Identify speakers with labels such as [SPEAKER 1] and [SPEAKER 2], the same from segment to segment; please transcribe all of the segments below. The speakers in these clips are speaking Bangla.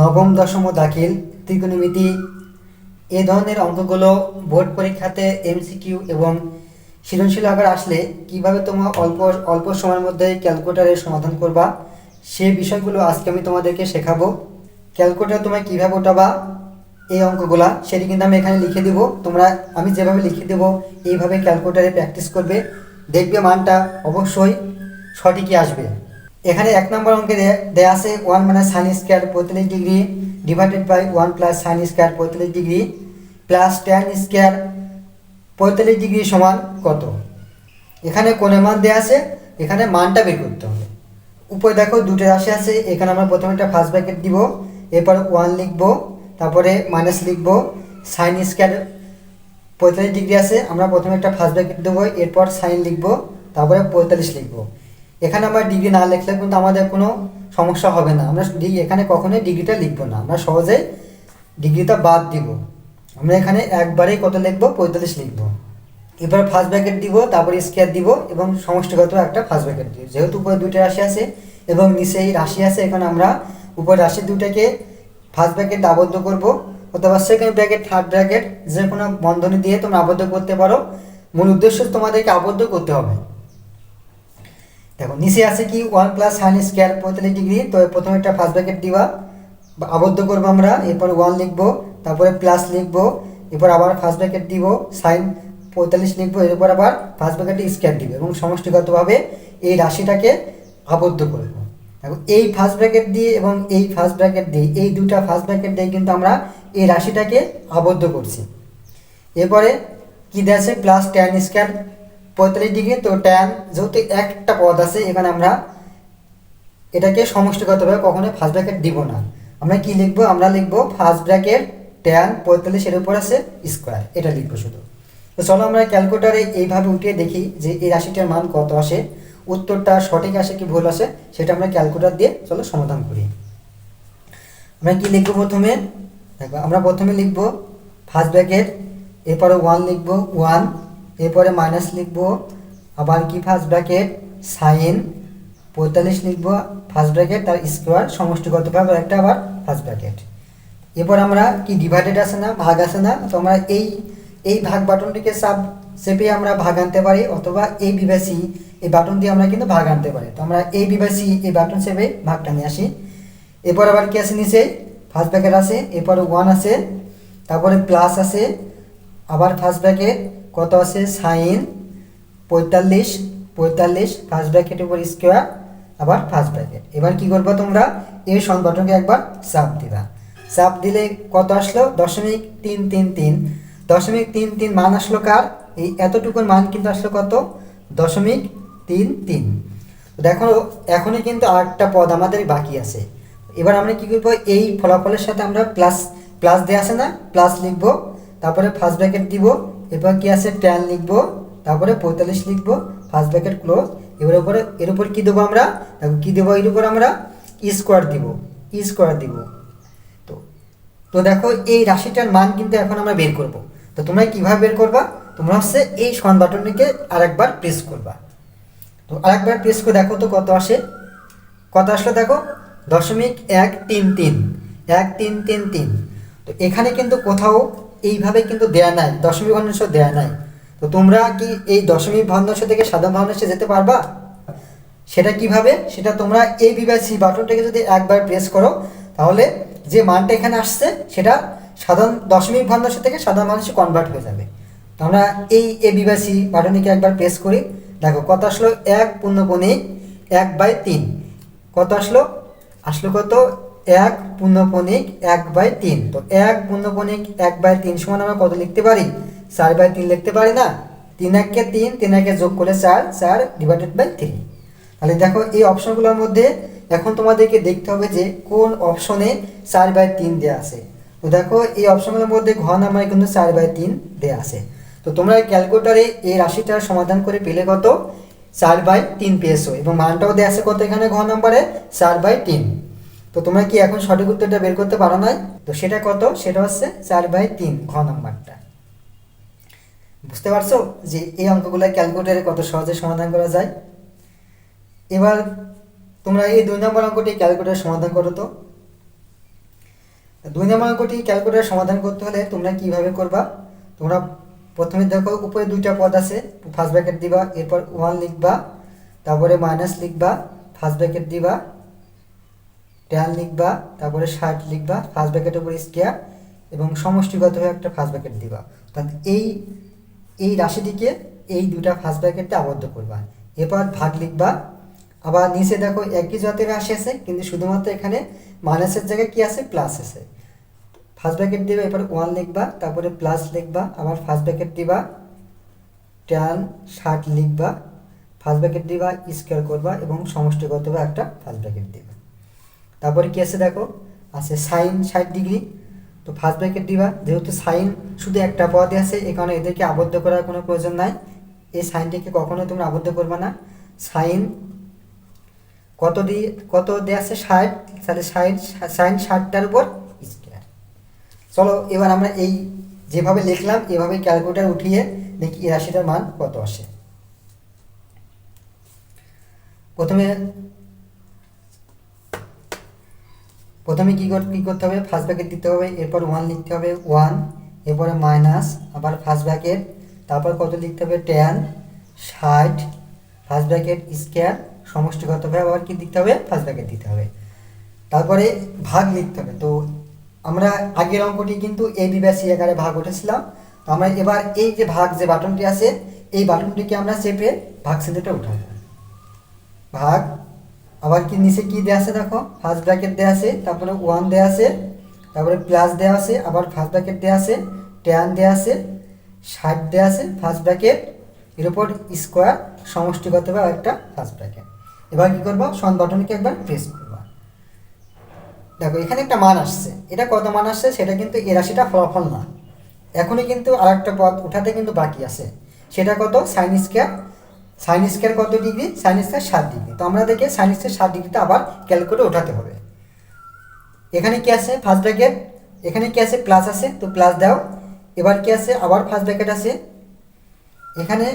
[SPEAKER 1] নবম, দশম দাখিল ত্রিকোণমিতি। এ ধরনের অঙ্কগুলো বোর্ড পরীক্ষাতে এমসিকিউ এবং সৃজনশীল আকার আসলে কীভাবে তোমরা অল্প অল্প সময়ের মধ্যে ক্যালকুলেটারের সমাধান করবা, সে বিষয়গুলো আজকে আমি তোমাদেরকে শেখাবো। ক্যালকুলেটার তোমরা কীভাবে ওঠাবা, এই অঙ্কগুলা সেটি কিন্তু আমি এখানে লিখে দিব। তোমরা, আমি যেভাবে লিখে দেবো, এইভাবে ক্যালকুলেটারে প্র্যাকটিস করবে। দেখবে মানটা অবশ্যই সঠিকই আসবে। এখানে এক নম্বর অঙ্কে দেয়া আছে ওয়ান মানে সাইন স্কোয়ার পঁয়তাল্লিশ degree divided by one plus sine square পঁয়তাল্লিশ ডিগ্রি প্লাস টেন স্কোয়ার পঁয়তাল্লিশ ডিগ্রি সমান কত? এখানে কোণের মান দেওয়া আছে, এখানে মানটা বের করতে হবে। উপরে দেখো দুটো রাশি আছে, এখানে আমরা প্রথমে একটা ফার্স্ট ব্র্যাকেট দিব, এরপর ওয়ান লিখব, তারপরে মাইনাস লিখব সাইন স্কোয়ার পঁয়তাল্লিশ ডিগ্রি আছে, আমরা প্রথমে একটা ফার্স্ট ব্র্যাকেট দেবো, এরপর সাইন লিখব, তারপরে পঁয়তাল্লিশ লিখব। এখানে আমরা ডিগ্রি না লিখলে কিন্তু আমাদের কোনো সমস্যা হবে না। আমরা এখানে কখনোই ডিগ্রিটা লিখব না। আমরা সহজে ডিগ্রিটা বাদ দিব। আমরা এখানে একবারেই কত লিখব? পঁয়তাল্লিশ লিখব। এবার ফার্স্ট ব্র্যাকেট দিব, তারপরে স্কেয়ার দিব এবং সমষ্টিগত একটা ফার্স্ট ব্র্যাকেট দিব। যেহেতু উপরে দুইটা রাশি আছে এবং নিচে এই রাশি আছে, এখানে আমরা উপর রাশি দুটাকে ফার্স্ট ব্র্যাকেট আবদ্ধ করব অথবা সেকেন্ড ব্র্যাকেট থার্ড ব্র্যাকেট যে কোনো বন্ধনী দিয়ে তোমরা আবদ্ধ করতে পারো। মূল উদ্দেশ্য তোমাদেরকে আবদ্ধ করতে হবে। দেখো, নিচে আছে কি? ওয়ান প্লাস সাইন স্কোয়ার পঁয়তাল্লিশ ডিগ্রি তো প্রথমে একটা ফার্স্ট ব্র্যাকেট দিবা। আবদ্ধ করব আমরা, এরপর ওয়ান লিখব, তারপরে প্লাস লিখব, এরপর আবার ফার্স্ট ব্র্যাকেট দিব সাইন পঁয়তাল্লিশ লিখব, এরপর আবার ফার্স্ট ব্র্যাকেটে স্কোয়ার দিব এবং সমষ্টিগতভাবে এই রাশিটাকে আবদ্ধ করব দেখো, এই ফার্স্ট ব্র্যাকেট দিয়ে এবং এই ফার্স্ট ব্র্যাকেট দিয়ে, এই দুটা ফার্স্ট ব্র্যাকেট দিয়ে কিন্তু আমরা এই রাশিটাকে আবদ্ধ করছি। এরপরে কি দেওয়া প্লাস ট্যান স্কোয়ার পঁয়তাল্লিশ ডিগ্রি, তো ট্যান যেহেতু একটা পদ আছে, এখানে আমরা এটাকে সমষ্টিগতভাবে কখনো ফার্স্ট ব্র্যাকেট দিব না। আমরা কি লিখব? আমরা লিখব ফার্স্ট ব্র্যাকেট ট্যান পঁয়তাল্লিশ এর উপর আছে স্কোয়ার এটা লিখব শুধু। তো চলো আমরা ক্যালকুলেটারে এইভাবে উঠিয়ে দেখি যে এই রাশিটার মান কত আসে, উত্তরটা সঠিক আসে কি ভুল আসে, সেটা আমরা ক্যালকুলেটার দিয়ে চলো সমাধান করি। আমরা কি লিখব প্রথমে? দেখো, আমরা প্রথমে লিখব ফার্স্ট ব্র্যাকেট এরপরে ওয়ান লিখব ওয়ান এরপরে মাইনাস লিখব, আবার কি ফার্স্ট ব্র্যাকেট সাইন পঁয়তাল্লিশ লিখব ফার্স্ট ব্র্যাকেট তার স্কোয়ার সমষ্টিগতভাবে একটা আবার ফার্স্ট ব্র্যাকেট এরপর আমরা কি ডিভাইডেড আছে না, ভাগ আছে না, তো আমরা এই এই ভাগ বাটনটিকে সাব চেপে আমরা ভাগ আনতে পারি, অথবা এই বিভাসি এই বাটন দিয়ে আমরা কিন্তু ভাগ আনতে পারি। তো আমরা এই বিভাসি এই বাটন চেপে ভাগটা নিয়ে আসি। এরপর আবার কি আছে নিচে? ফার্স্ট ব্র্যাকেট আছে, এরপরে ওয়ান আছে, তারপরে প্লাস আছে, আবার ফার্স্ট ব্র্যাকেট কত আছে? সাইন পঁয়তাল্লিশ পঁয়তাল্লিশ ফার্স্ট ব্র্যাকেটের উপর স্কোয়ার আবার ফার্স্ট ব্র্যাকেট এবার কি করবা তোমরা? এই সন বাটনকে একবার চাপ দিবা। চাপ দিলে কত আসলো? দশমিক তিন তিন তিন। দশমিক তিন তিন মান আসলো কার? এই এতটুকুর মান কিন্তু আসলো কত? দশমিক তিন তিন। দেখো, এখনই কিন্তু আরেকটা পদ আমাদের বাকি আছে। এবার আমরা কি করব? এই ফলাফলের সাথে আমরা প্লাস প্লাস দেওয়া আছে না? প্লাস লিখব। তারপরে ফার্স্ট ব্র্যাকেট দিব। এরপর কি আছে? ট্যান লিখব, তারপরে পঁয়তাল্লিশ লিখব ফার্স্ট ব্র্যাকেট ক্লোজ এবার উপরে, এর উপর কী দেবো আমরা? দেখো কী দেবো এর উপর আমরা? স্কোয়ার দিব স্কোয়ার দিব। তো তো দেখো এই রাশিটার মান কিন্তু এখন আমরা বের করব। তো তোমরা কীভাবে বের করবা? তোমরা হচ্ছে এই সমান বাটনটিকে আরেকবার প্রেস করবা। তো আরেকবার প্রেস করে দেখো তো কত আসে? কত আসলো দেখো? দশমিক এক তিন তিন, এক তিন তিন তিন। তো এখানে কিন্তু কোথাও এইভাবে কিন্তু দেয়া নাই দশমিক ভগ্নাংশ দেয়া নাই। তো তোমরা কি এই দশমিক ভগ্নাংশ থেকে সাধারণ ভগ্নাংশে যেতে পারবা? সেটা কীভাবে? সেটা তোমরা এই বিভাসি বাটনটাকে যদি একবার প্রেস করো, তাহলে যে মানটা এখানে আসছে, সেটা সাধারণ দশমিক ভগ্নাংশ থেকে সাধারণ মানুষে কনভার্ট হয়ে যাবে। তো আমরা এই এ বিভাসি বাটনটিকে একবার প্রেস করি। দেখো, কত আসলো? এক পূর্ণপণিক এক বাই তিন। কত আসলো? আসলো কত? এক পূর্ণপণিক এক বাই তিন। তো এক পূর্ণপণিক এক বাই তিন সমান আমরা কত লিখতে পারি? চার বাই তিন লিখতে পারি না? তিন একে তিন তিন একে যোগ করলে চার চার ডিভাইডেড বাই থ্রি তাহলে দেখো এই অপশনগুলোর মধ্যে এখন তোমাদেরকে দেখতে হবে যে কোন অপশনে চার বাই তিন দেওয়া আছে। তো দেখো এই অপশনগুলোর মধ্যে ঘ নাম্বারে কিন্তু চার বাই তিন দেওয়া আছে। তো তোমরা ক্যালকুলেটারে এই রাশিটার সমাধান করে পেলে কত? চার বাই তিন পেয়েছ এবং মানটাও দেওয়া আছে কত এখানে ঘ নাম্বারে? চার বাই তিন। তো তোমরা কি এখন সঠিক উত্তরটা বের করতে পারো নাই? তো সেটা কত? সেটা হচ্ছে চার বাই তিন, ঘ নম্বরটা। বুঝতে পারছ যে এই অঙ্কগুলো ক্যালকুলেটারে কত সহজে সমাধান করা যায়? এবার তোমরা এই দুই নম্বর অঙ্কটি ক্যালকুলেটার সমাধান করো তো। দুই নম্বর অঙ্কটি ক্যালকুলেটার সমাধান করতে হলে তোমরা কীভাবে করবা? তোমরা প্রথমে দেখো, উপরে দুইটা পদ আছে ফার্স্ট ব্র্যাকেট দিবা, এরপর ওয়ান লিখবা, তারপরে মাইনাস লিখবা ফার্স্ট ব্র্যাকেট দিবা ট্যান লিখবা তারপরে ষাট লিখবা ফার্স্ট ব্র্যাকেটের উপর স্কেয়ার এবং সমষ্টিগতভাবে একটা ফার্স্ট ব্র্যাকেট দিবা। অর্থাৎ এই এই রাশিটিকে এই দুটা ফার্স্ট ব্র্যাকেটে আবদ্ধ করবা। এরপর ভাগ লিখবা। আবার নিচে দেখো একই জাতের রাশি আছে, কিন্তু শুধুমাত্র এখানে মাইনাসের জায়গায় কি আছে? প্লাস আছে। ফার্স্ট ব্যাকেট দিবা, এরপর ওয়ান লিখবা, তারপরে প্লাস লিখবা, আবার ফার্স্ট ব্র্যাকেট দিবা। ট্যান ষাট লিখবা ফার্স্ট ব্র্যাকেট দিবা স্কোয়ার করবা এবং সমষ্টিগতভাবে একটা ফার্স্ট ব্র্যাকেট দিবা। তারপরে কি আছে দেখো? আছে সাইন ষাট ডিগ্রি তো ফার্স্ট ব্র্যাকেট দিবা। যেহেতু সাইন শুধু একটা পদে আছে এই কারণে এদেরকে আবদ্ধ করার কোনো প্রয়োজন নাই। এই সাইনটিকে কখনো তোমরা আবদ্ধ করবে না। সাইন কত দিয়ে কত দেওয়া আছে? ষাট। তাহলে ষাট সাইন ষাটটার উপর স্কোয়ার চলো, এবার আমরা এই যেভাবে লিখলাম, এভাবে ক্যালকুলেটার উঠিয়ে দেখি এই রাশিটার মান কত আসে। প্রথমে প্রথমে কী কী করতে হবে? ফার্স্ট ব্র্যাকেট দিতে হবে, এরপর ওয়ান লিখতে হবে ওয়ান এরপরে মাইনাস আবার ফার্স্ট ব্র্যাকেট তারপর কত লিখতে হবে? টেন ষাট ফার্স্ট ব্র্যাকেট স্কোয়ার সমষ্টিগতভাবে আবার কি দিতে হবে? ফার্স্ট ব্র্যাকেট দিতে হবে। তারপরে ভাগ লিখতে হবে। তো আমরা আগের অঙ্কটি কিন্তু এ বি আকারে ভাগ উঠেছিলাম। তো আমরা এবার এই যে ভাগ যে বাটনটি আছে, এই বাটনটিকে আমরা চেপে ভাগ সিদ্ধটা উঠাবো। ভাগ আবার কি নিচে কি দেওয়া আছে দেখো? ফার্স্ট ব্র্যাকেট দেওয়া আছে, তারপরে ওয়ান দেওয়া আছে, তারপরে প্লাস দেওয়া আছে, আবার ফার্স্ট ব্র্যাকেট দেওয়া আছে টেন দেওয়া আছে, ষাট দেওয়া আছে ফার্স্ট ব্র্যাকেট এর উপর স্কোয়ার সমষ্টিগতভাবে একটা ফার্স্ট ব্র্যাকেট এবার কি করব? সন বাটনকে একবার প্রেস করব। দেখো, এখানে একটা মান আসছে। এটা কত মান আসছে? সেটা কিন্তু এ রাশিটা ফলাফল না। এখনই কিন্তু আরেকটা পথ উঠাতে কিন্তু বাকি আছে। সেটা কত? সাইন স্কোয়ার সাইন স্কোয়ার কত ডিগ্রি? সাইন স্কোয়ার সাত ডিগ্রি। তো আমরা দেখে সাইন স্কোয়ার সাত ডিগ্রিতে আবার ক্যালকুলেটর ওঠাতে হবে। এখানে কি আছে? ফার্স্ট ব্র্যাকেট এখানে কি আছে? প্লাস আছে। তো প্লাস দাও। এবার কি আছে? আবার ফার্স্ট ব্র্যাকেট আছে। এখানে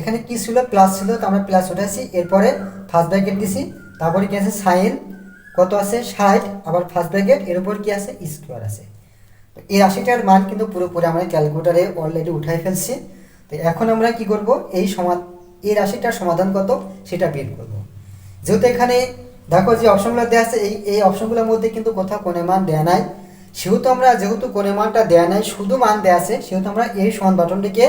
[SPEAKER 1] এখানে কি ছিল? প্লাস ছিল। তো আমরা প্লাস উঠাইছি। এরপরে ফার্স্ট ব্র্যাকেট দিছি। তারপরে কি আছে? সাইন কত আছে? ষাট। আবার ফার্স্ট ব্র্যাকেট এর উপর কি আছে? স্কোয়ার আছে। তো এই রাশিটার মান কিন্তু পুরোপুরি আমরা ক্যালকুলেটারে অলরেডি উঠাই ফেলছি। তো এখন আমরা কি করব? এই সমা এই রাশিটার সমাধান কত? সেটা বের করব। যেহেতু এখানে দেখো যে অপশনগুলো দেওয়া আছে, এই এই অপশনগুলোর মধ্যে কিন্তু কোথাও কোনে মান দেয়া নাই। সেহেতু আমরা, যেহেতু কোনে মানটা দেয়া নাই, শুধু মান দেয়া আছে, সেহেতু আমরা এই সমান বাটনটিকে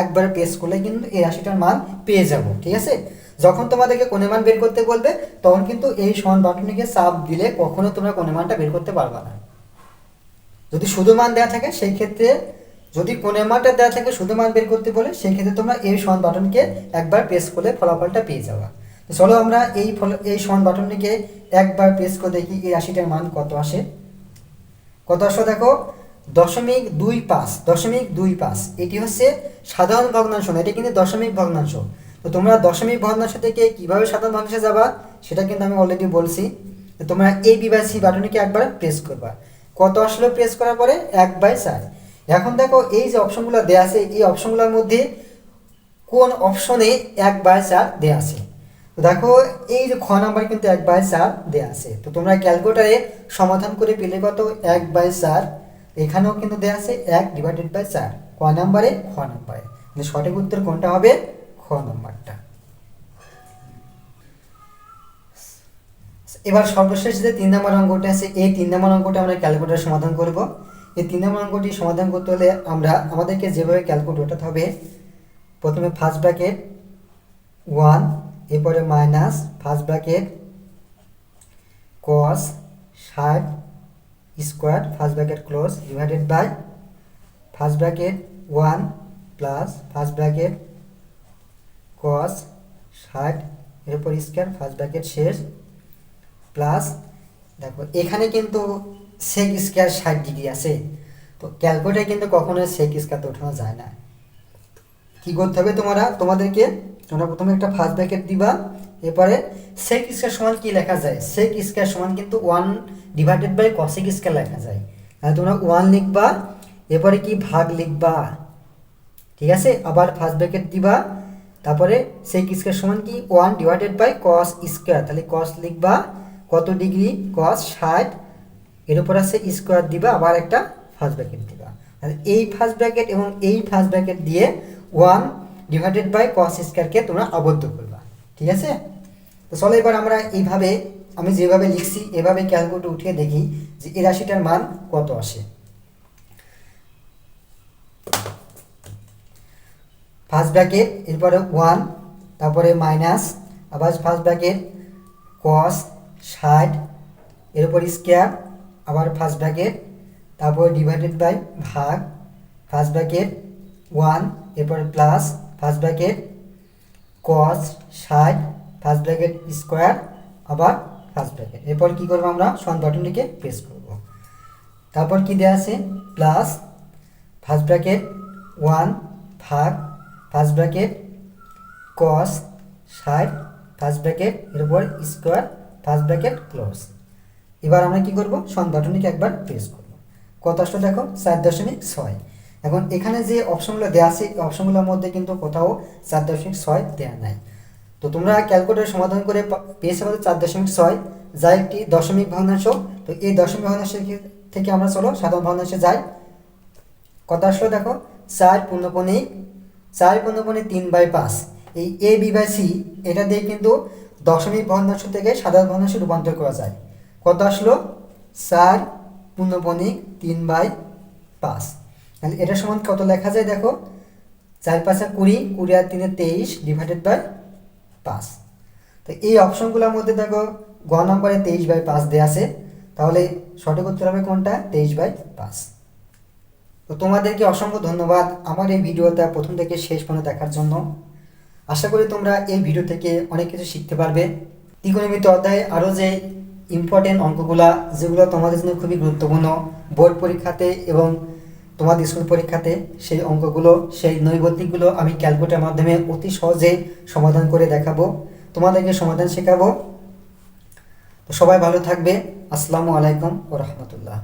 [SPEAKER 1] একবার প্রেস করলে কিন্তু এই রাশিটার মান পেয়ে যাব, ঠিক আছে? যখন তোমাদেরকে কোনে মান বের করতে বলবে, তখন কিন্তু এই সমান বাটনটিকে চাপ দিলে কখনো তোমরা কোনে মানটা বের করতে পারবে না। যদি শুধু মান দেওয়া থাকে, সেই ক্ষেত্রে যদি কোনে মানটা দেওয়া থাকে শুধু মান বের করতে বলে, সেই ক্ষেত্রে তোমরা এই সমান বাটনকে একবার প্রেস করলে ফলাফলটা পেয়ে যাবা। তো চলো আমরা এই ফল, এই সমান বাটনটিকে একবার প্রেস করে দেখি এই রাশিটার মান কত আসে। কত আসো দেখো? দশমিক দুই পাঁচ, দশমিক দুই পাঁচ। এটি হচ্ছে সাধারণ ভগ্নাংশ না, এটা কিন্তু দশমিক ভগ্নাংশ। তো তোমরা দশমিক ভগ্নাংশ থেকে কীভাবে সাধারণ ভগ্নাংশে যাবা, সেটা কিন্তু আমি অলরেডি বলছি। তোমরা এই সি বাটনটিকে একবার প্রেস করবা। কত আসলে প্রেস করার পরে? এক বাই চার। এখন দেখো, এই যে অপশনগুলো দেওয়া আছে, এই অপশনগুলোর মধ্যে কোন অপশনে এক বাই চার দেওয়া আছে? তো দেখো, এই যে খ নাম্বার কিন্তু এক বাই চার দেওয়া আছে। তো তোমরা ক্যালকুলেটারে সমাধান করে পেলে কত? এক বাই চার। এখানেও কিন্তু দেওয়া আছে এক ডিভাইডেড বাই চার। ক নাম্বারে? খ নাম্বারে। সঠিক উত্তর কোনটা হবে? খ নাম্বারটা। এবার সর্বশেষ যে তিন নম্বর অঙ্কটা আছে, এই তিন নম্বর অঙ্কটা আমরা ক্যালকুলেটার সমাধান করব। এই তিন নম্বর অঙ্কটি সমাধান করতে হলে আমরা আমাদেরকে যেভাবে ক্যালকুলেট ওঠাতে হবে, প্রথমে ফার্স্ট ব্র্যাকেট ওয়ান এরপরে মাইনাস ফার্স্ট ব্র্যাকেট কস ষাট square first bracket close divided by first bracket one plus first bracket cos ষাট, এরপর স্কোয়ার ফার্স্ট ব্র্যাকেট শেষ প্লাস দেখো এখানে কিন্তু সেক স্কোয়ার ষাট ডিগ্রি আছে। তো ক্যালকুলেটারে কিন্তু কখনো সেক স্কোয়ার ওঠানো যায় না। কি করতে হবে তোমরা? তোমাদেরকে তোমরা প্রথমে একটা ফার্স্ট ব্র্যাকেট দিবা। এরপরে সেক স্কোয়ার সমান কি লেখা যায়? সেক স্কোয়ার সমান কিন্তু one divided by cosec square লেখা যায়। তাহলে তোমরা ওয়ান লিখবা, এরপরে কি ভাগ লিখবা? ঠিক আছে? আবার ফার্স্ট ব্র্যাকেট দিবা। তারপরে সেক স্কোয়ার সমান কি? One divided by cos square তাহলে কস লিখবা, কত ডিগ্রি কস ষাট। এর উপর আছে স্কোয়ার দিবা, আবার একটা ফার্স্ট ব্র্যাকেট দিবা। এই ফার্স্ট ব্র্যাকেট এবং এই ফার্স্ট ব্র্যাকেট দিয়ে ওয়ান ডিভাইডেড বাই কস স্কোয়ারকে তোমরা আবদ্ধ করবা। ঠিক আছে? তো চলো এবার আমরা এইভাবে, আমি যেভাবে লিখছি, এভাবে ক্যালকুলেটর উঠিয়ে দেখি যে এই রাশিটার মান কত আসে। ফার্স্ট ব্র্যাকেট এরপরে ওয়ান তারপরে মাইনাস আবার ফার্স্ট ব্র্যাকেট কস ষাট, এর উপর স্কোয়ার আবার ফার্স্ট ব্র্যাকেট তারপর ডিভাইডেড বাই ভাগ ফার্স্ট ব্র্যাকেট ওয়ান এরপর প্লাস ফার্স্ট ব্র্যাকেট কস ষাট ফার্স্ট ব্র্যাকেট স্কোয়ার আবার ফার্স্ট ব্র্যাকেট এরপর কী করব আমরা? সন বাটনটিকে প্রেস করব। তারপর কী দেওয়া আছে? প্লাস ফার্স্ট ব্র্যাকেট ওয়ান ভাগ ফার্স্ট ব্র্যাকেট কস ষাট ফার্স্ট ব্র্যাকেট এরপর স্কোয়ার ফার্স্ট ব্র্যাকেট ক্লোজ এবার আমরা কি করব? বাটনটিকে একবার প্রেস করব। কত আসলে দেখো? চার দশমিক ছয়। এখন এখানে যে অপশনগুলো দেওয়া আছে অপশনগুলোর মধ্যে কিন্তু কোথাও চার দশমিক ছয় দেওয়া নাই। তো তোমরা ক্যালকুলেটর সমাধান করে পেয়েছে আমাদের চার দশমিক ছয়, যা একটি দশমিক ভগ্নাংশ। তো এই দশমিক ভগ্নাংশের থেকে আমরা চলো, সাধারণ ভগ্নাংশে যাই। কত আসলো দেখো? চার পূর্ণপণিক চার পূর্ণপণিক তিন বাই পাঁচ। এই এ বি বাই সি এটা দিয়ে কিন্তু দশমিক ভগ্নাংশ থেকে সাধারণ ভগ্নাংশে রূপান্তর করা যায়। কত আসলো? চার পূর্ণপণিক তিন বাই পাঁচ। তাহলে এটা সমান কত লেখা যায় দেখো? চার পাঁচা কুড়ি কুড়ি আর তিনে তেইশ ডিভাইডেড বাই পাঁচ। তো এই অপশনগুলোর মধ্যে দেখো, গ নম্বরে তেইশ বাই পাঁচ দেওয়া আছে। তাহলে সঠিক উত্তর হবে কোনটা? তেইশ বাই পাঁচ। তো তোমাদেরকে অসংখ্য ধন্যবাদ আমার এই ভিডিওটা প্রথম থেকে শেষ পর্যন্ত দেখার জন্য। আশা করি তোমরা এই ভিডিও থেকে অনেক কিছু শিখতে পারবে। ত্রিকোণমিত অধ্যায়ে আরও যে ইম্পর্টেন্ট অঙ্কগুলা যেগুলো তোমাদের জন্য খুবই গুরুত্বপূর্ণ। বোর্ড পরীক্ষাতে এবং তোমাদের স্কুল পরীক্ষাতে সেই অঙ্কগুলো, সেই নৈবতিকগুলো আমি ক্যালকুলেটার মাধ্যমে অতি সহজে সমাধান করে দেখাবো। তোমাদেরকে সমাধান শেখাবো। সবাই ভালো থাকবে। আসসালামু আলাইকুম ও রহমতুল্লাহ।